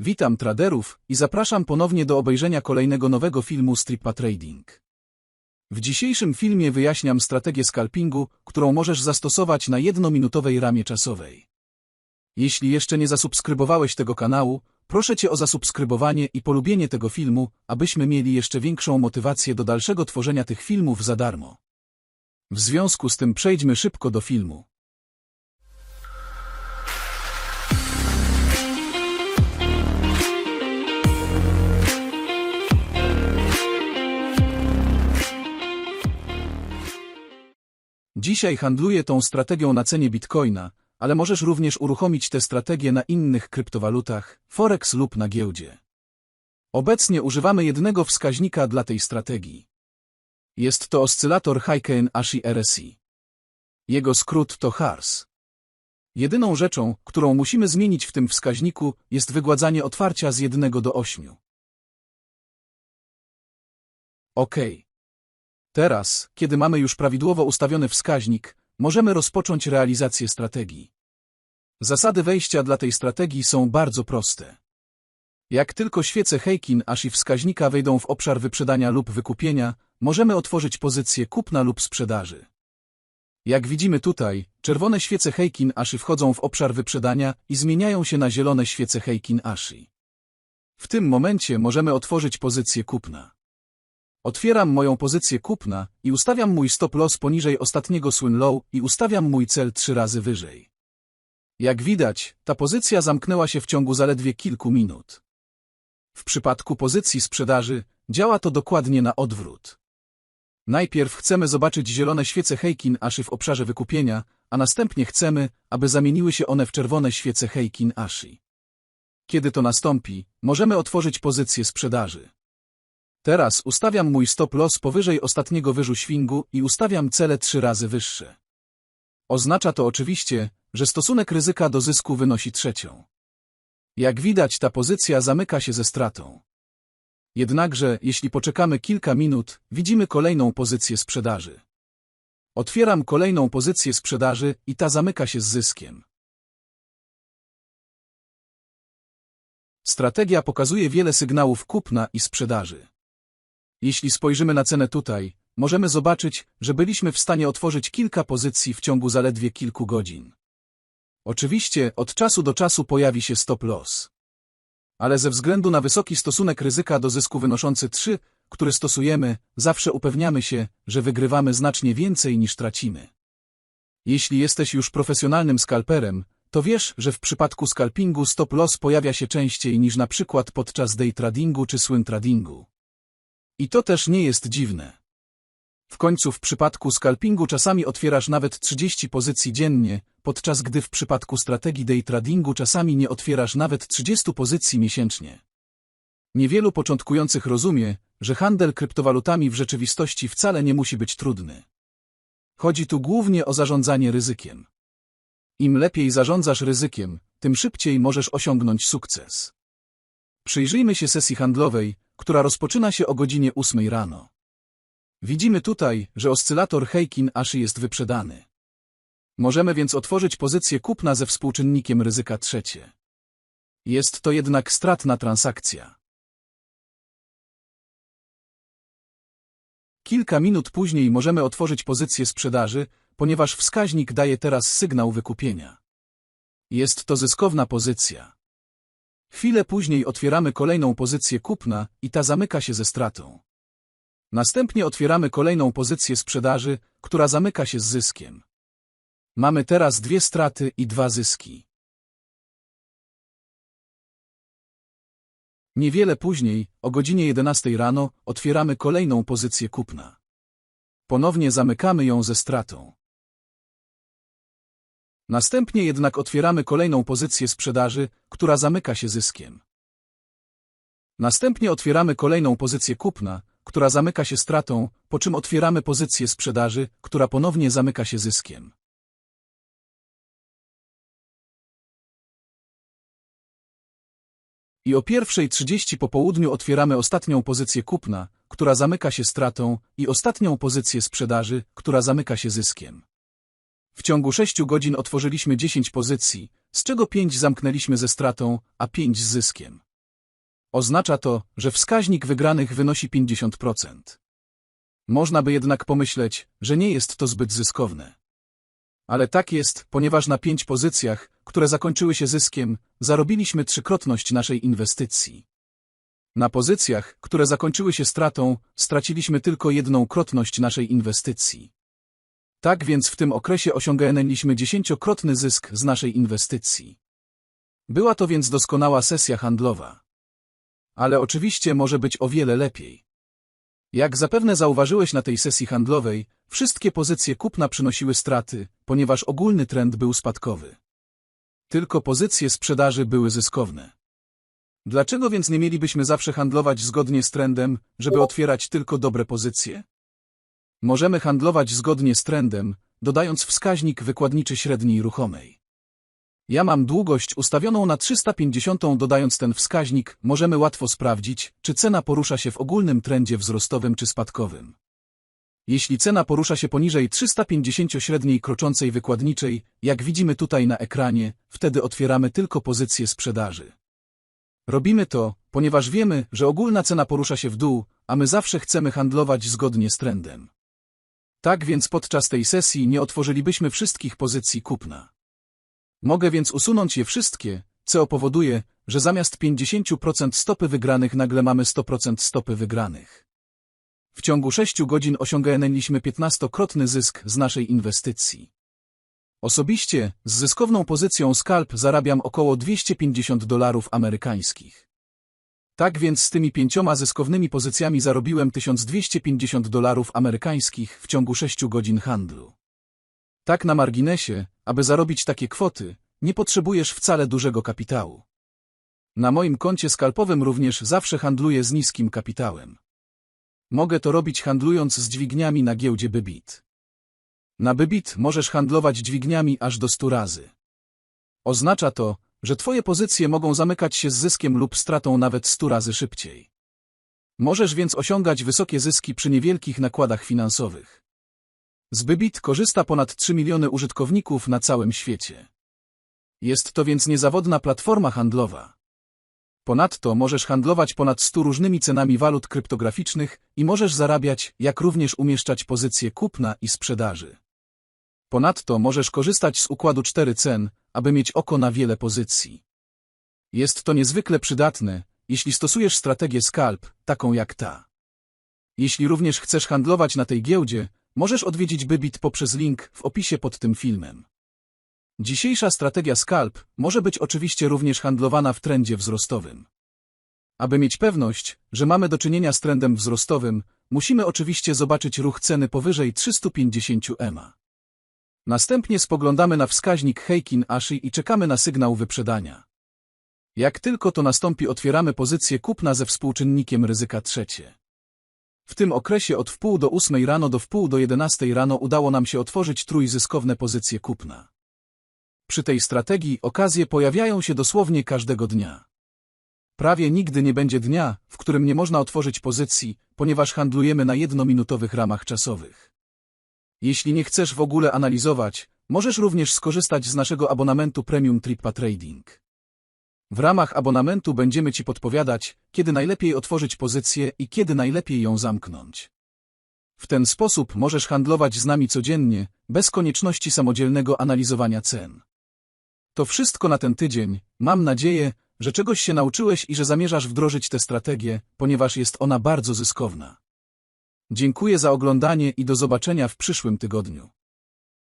Witam traderów i zapraszam ponownie do obejrzenia kolejnego nowego filmu Strippa Trading. W dzisiejszym filmie wyjaśniam strategię scalpingu, którą możesz zastosować na jednominutowej ramie czasowej. Jeśli jeszcze nie zasubskrybowałeś tego kanału, proszę Cię o zasubskrybowanie i polubienie tego filmu, abyśmy mieli jeszcze większą motywację do dalszego tworzenia tych filmów za darmo. W związku z tym przejdźmy szybko do filmu. Dzisiaj handluję tą strategią na cenie bitcoina, ale możesz również uruchomić tę strategię na innych kryptowalutach, forex lub na giełdzie. Obecnie używamy jednego wskaźnika dla tej strategii. Jest to oscylator Heiken Ashi RSI. Jego skrót to HARS. Jedyną rzeczą, którą musimy zmienić w tym wskaźniku, jest wygładzanie otwarcia z 1 do 8. OK. Teraz, kiedy mamy już prawidłowo ustawiony wskaźnik, możemy rozpocząć realizację strategii. Zasady wejścia dla tej strategii są bardzo proste. Jak tylko świece Heikin Ashi wskaźnika wejdą w obszar wyprzedania lub wykupienia, możemy otworzyć pozycję kupna lub sprzedaży. Jak widzimy tutaj, czerwone świece Heikin Ashi wchodzą w obszar wyprzedania i zmieniają się na zielone świece Heikin Ashi. W tym momencie możemy otworzyć pozycję kupna. Otwieram moją pozycję kupna i ustawiam mój stop loss poniżej ostatniego swing low i ustawiam mój cel trzy razy wyżej. Jak widać, ta pozycja zamknęła się w ciągu zaledwie kilku minut. W przypadku pozycji sprzedaży działa to dokładnie na odwrót. Najpierw chcemy zobaczyć zielone świece Heikin Ashi w obszarze wykupienia, a następnie chcemy, aby zamieniły się one w czerwone świece Heikin Ashi. Kiedy to nastąpi, możemy otworzyć pozycję sprzedaży. Teraz ustawiam mój stop loss powyżej ostatniego wyżu świngu i ustawiam cele trzy razy wyższe. Oznacza to oczywiście, że stosunek ryzyka do zysku wynosi trzecią. Jak widać ta pozycja zamyka się ze stratą. Jednakże, jeśli poczekamy kilka minut, widzimy kolejną pozycję sprzedaży. Otwieram kolejną pozycję sprzedaży i ta zamyka się z zyskiem. Strategia pokazuje wiele sygnałów kupna i sprzedaży. Jeśli spojrzymy na cenę tutaj, możemy zobaczyć, że byliśmy w stanie otworzyć kilka pozycji w ciągu zaledwie kilku godzin. Oczywiście od czasu do czasu pojawi się stop loss. Ale ze względu na wysoki stosunek ryzyka do zysku wynoszący 3, który stosujemy, zawsze upewniamy się, że wygrywamy znacznie więcej niż tracimy. Jeśli jesteś już profesjonalnym skalperem, to wiesz, że w przypadku scalpingu stop loss pojawia się częściej niż na przykład podczas day tradingu czy swing tradingu. I to też nie jest dziwne. W końcu w przypadku scalpingu czasami otwierasz nawet 30 pozycji dziennie, podczas gdy w przypadku strategii day tradingu czasami nie otwierasz nawet 30 pozycji miesięcznie. Niewielu początkujących rozumie, że handel kryptowalutami w rzeczywistości wcale nie musi być trudny. Chodzi tu głównie o zarządzanie ryzykiem. Im lepiej zarządzasz ryzykiem, tym szybciej możesz osiągnąć sukces. Przyjrzyjmy się sesji handlowej, która rozpoczyna się o godzinie 8 rano. Widzimy tutaj, że oscylator Heikin Ashi jest wyprzedany. Możemy więc otworzyć pozycję kupna ze współczynnikiem ryzyka trzecie. Jest to jednak stratna transakcja. Kilka minut później możemy otworzyć pozycję sprzedaży, ponieważ wskaźnik daje teraz sygnał wykupienia. Jest to zyskowna pozycja. Chwilę później otwieramy kolejną pozycję kupna i ta zamyka się ze stratą. Następnie otwieramy kolejną pozycję sprzedaży, która zamyka się z zyskiem. Mamy teraz dwie straty i dwa zyski. Niewiele później, o godzinie 11 rano, otwieramy kolejną pozycję kupna. Ponownie zamykamy ją ze stratą. Następnie jednak otwieramy kolejną pozycję sprzedaży, która zamyka się zyskiem. Następnie otwieramy kolejną pozycję kupna, która zamyka się stratą, po czym otwieramy pozycję sprzedaży, która ponownie zamyka się zyskiem. I o pierwszej 30 po południu otwieramy ostatnią pozycję kupna, która zamyka się stratą i ostatnią pozycję sprzedaży, która zamyka się zyskiem. W ciągu 6 godzin otworzyliśmy 10 pozycji, z czego 5 zamknęliśmy ze stratą, a 5 z zyskiem. Oznacza to, że wskaźnik wygranych wynosi 50%. Można by jednak pomyśleć, że nie jest to zbyt zyskowne. Ale tak jest, ponieważ na pięć pozycjach, które zakończyły się zyskiem, zarobiliśmy trzykrotność naszej inwestycji. Na pozycjach, które zakończyły się stratą, straciliśmy tylko jedną krotność naszej inwestycji. Tak więc w tym okresie osiągnęliśmy dziesięciokrotny zysk z naszej inwestycji. Była to więc doskonała sesja handlowa. Ale oczywiście może być o wiele lepiej. Jak zapewne zauważyłeś na tej sesji handlowej, wszystkie pozycje kupna przynosiły straty, ponieważ ogólny trend był spadkowy. Tylko pozycje sprzedaży były zyskowne. Dlaczego więc nie mielibyśmy zawsze handlować zgodnie z trendem, żeby otwierać tylko dobre pozycje? Możemy handlować zgodnie z trendem, dodając wskaźnik wykładniczy średniej ruchomej. Ja mam długość ustawioną na 350, dodając ten wskaźnik, możemy łatwo sprawdzić, czy cena porusza się w ogólnym trendzie wzrostowym czy spadkowym. Jeśli cena porusza się poniżej 350 średniej kroczącej wykładniczej, jak widzimy tutaj na ekranie, wtedy otwieramy tylko pozycję sprzedaży. Robimy to, ponieważ wiemy, że ogólna cena porusza się w dół, a my zawsze chcemy handlować zgodnie z trendem. Tak więc podczas tej sesji nie otworzylibyśmy wszystkich pozycji kupna. Mogę więc usunąć je wszystkie, co powoduje, że zamiast 50% stopy wygranych nagle mamy 100% stopy wygranych. W ciągu 6 godzin osiągnęliśmy 15-krotny zysk z naszej inwestycji. Osobiście, z zyskowną pozycją scalp zarabiam około 250 dolarów amerykańskich. Tak więc z tymi pięcioma zyskownymi pozycjami zarobiłem 1250 dolarów amerykańskich w ciągu 6 godzin handlu. Tak na marginesie, aby zarobić takie kwoty, nie potrzebujesz wcale dużego kapitału. Na moim koncie skalpowym również zawsze handluję z niskim kapitałem. Mogę to robić handlując z dźwigniami na giełdzie Bybit. Na Bybit możesz handlować dźwigniami aż do 100 razy. Oznacza to, że Twoje pozycje mogą zamykać się z zyskiem lub stratą nawet 100 razy szybciej. Możesz więc osiągać wysokie zyski przy niewielkich nakładach finansowych. Z Bybit korzysta ponad 3 miliony użytkowników na całym świecie. Jest to więc niezawodna platforma handlowa. Ponadto możesz handlować ponad 100 różnymi cenami walut kryptograficznych i możesz zarabiać, jak również umieszczać pozycje kupna i sprzedaży. Ponadto możesz korzystać z układu 4 cen, aby mieć oko na wiele pozycji. Jest to niezwykle przydatne, jeśli stosujesz strategię scalp, taką jak ta. Jeśli również chcesz handlować na tej giełdzie, możesz odwiedzić Bybit poprzez link w opisie pod tym filmem. Dzisiejsza strategia scalp może być oczywiście również handlowana w trendzie wzrostowym. Aby mieć pewność, że mamy do czynienia z trendem wzrostowym, musimy oczywiście zobaczyć ruch ceny powyżej 350 EMA. Następnie spoglądamy na wskaźnik Heikin Ashi i czekamy na sygnał wyprzedania. Jak tylko to nastąpi otwieramy pozycję kupna ze współczynnikiem ryzyka trzecie. W tym okresie od wpół do ósmej rano do wpół do jedenastej rano udało nam się otworzyć trójzyskowne pozycje kupna. Przy tej strategii okazje pojawiają się dosłownie każdego dnia. Prawie nigdy nie będzie dnia, w którym nie można otworzyć pozycji, ponieważ handlujemy na jednominutowych ramach czasowych. Jeśli nie chcesz w ogóle analizować, możesz również skorzystać z naszego abonamentu Premium Tripa Trading. W ramach abonamentu będziemy Ci podpowiadać, kiedy najlepiej otworzyć pozycję i kiedy najlepiej ją zamknąć. W ten sposób możesz handlować z nami codziennie, bez konieczności samodzielnego analizowania cen. To wszystko na ten tydzień. Mam nadzieję, że czegoś się nauczyłeś i że zamierzasz wdrożyć tę strategię, ponieważ jest ona bardzo zyskowna. Dziękuję za oglądanie i do zobaczenia w przyszłym tygodniu.